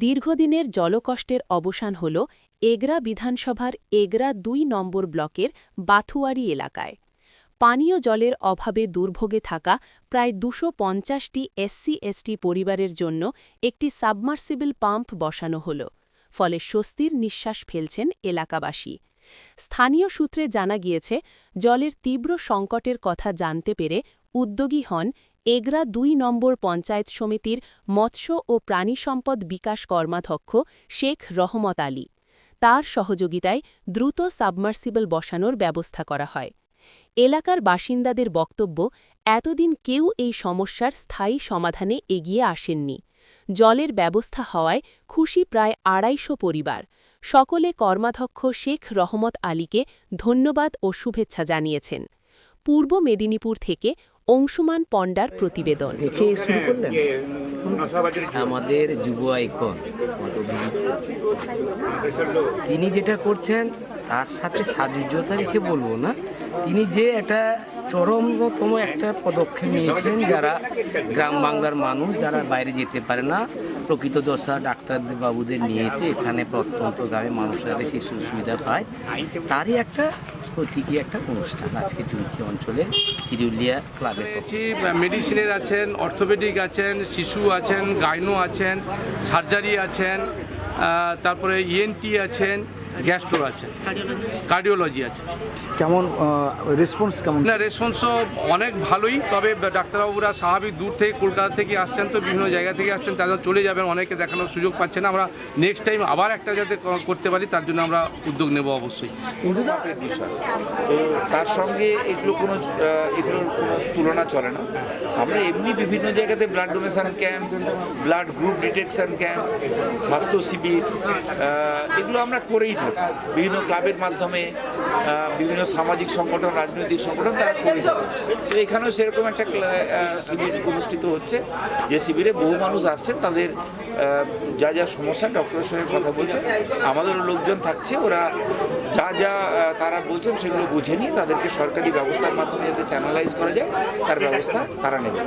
দীর্ঘদিনের জলকষ্টের অবসান হল এগরা বিধানসভার এগরা দুই নম্বর ব্লকের বাথুয়ারি এলাকায়। পানীয় জলের অভাবে দুর্ভোগে থাকা প্রায় দুশো পঞ্চাশটি এসসি, এসটি পরিবারের জন্য একটি সাবমার্সিবল পাম্প বসানো হল, ফলে স্বস্তির নিঃশ্বাস ফেলছেন এলাকাবাসী। স্থানীয় সূত্রে জানা গিয়েছে, জলের তীব্র সংকটের কথা জানতে পেরে উদ্যোগী হন এগরা দুই নম্বর পঞ্চায়েত সমিতির মৎস্য ও প্রাণিসম্পদ বিকাশ কর্মাধ্যক্ষ শেখ রহমত আলী। তার সহযোগিতায় দ্রুত সাবমার্সিবল বসানোর ব্যবস্থা করা হয়। এলাকার বাসিন্দাদের বক্তব্য, এতদিন কেউ এই সমস্যার স্থায়ী সমাধানে এগিয়ে আসেননি। জলের ব্যবস্থা হওয়ায় খুশি প্রায় আড়াইশো পরিবার। সকলে কর্মাধ্যক্ষ শেখ রহমত আলীকে ধন্যবাদ ও শুভেচ্ছা জানিয়েছেন। পূর্ব মেদিনীপুর থেকে অংশুমান পণ্ডার প্রতিবেদন। দেখে আমাদের যুব আইকন তিনি যেটা করছেন তার সাথে সাজুজ্যতা রেখে বলব না তিনি যে একটা চরমতম একটা পদক্ষেপ নিয়েছেন যারা গ্রাম বাংলার মানুষ যারা বাইরে যেতে পারে না প্রকৃত দশা ডাক্তারদের বাবুদের নিয়ে এসে এখানে প্রত্যন্ত গ্রামে মানুষরা বেশি সুবিধা পায় তারই একটা প্রতীকী একটা অনুষ্ঠান আজকে চুমকি অঞ্চলে চিরুলিয়া পক্ষ মেডিসিনের আছেন, অর্থোপেডিক আছেন, শিশু আছেন, গাইনো আছেন, সার্জারি আছেন তারপরে ইএনটি আছেন গ্যাস্ট্রো আছে। কার্ডিওলজি আছে। কেমন রেসপন্স কেমন? না রেসপন্সও অনেক ভালোই তবে ডাক্তারবাবুরা স্বাভাবিক দূর থেকে কলকাতা থেকে আসছেন তো বিভিন্ন জায়গা থেকে আসছেন তাদের চলে যাবেন অনেকে দেখানোর সুযোগ পাচ্ছে না। আমরা নেক্সট টাইম আবার একটা যাতে করতে পারি তার জন্য আমরা উদ্যোগ নেব অবশ্যই। বিষয় তো তার সঙ্গে এগুলো কোনো এগুলোর কোনো তুলনা চলে না। আমরা এমনি বিভিন্ন জায়গাতে blood donation camp blood group detection camp স্বাস্থ্য শিবির এগুলো আমরা করেই বিভিন্ন ক্লাবের মাধ্যমে বিভিন্ন সামাজিক সংগঠন, রাজনৈতিক সংগঠন তারা থাকে। তো এখানেও সেরকম একটা শিবির অনুষ্ঠিত হচ্ছে, যে শিবিরে বহু মানুষ আসছেন, তাদের যা যা সমস্যা, ডক্টরের সঙ্গে কথা বলছে আমাদের লোকজন থাকছে, ওরা যা যা তারা বলছেন সেগুলো বুঝে নিয়ে তাদেরকে সরকারি ব্যবস্থার মাধ্যমে যাতে চ্যানেলাইজ করা যায়, তার ব্যবস্থা তারা নেবে।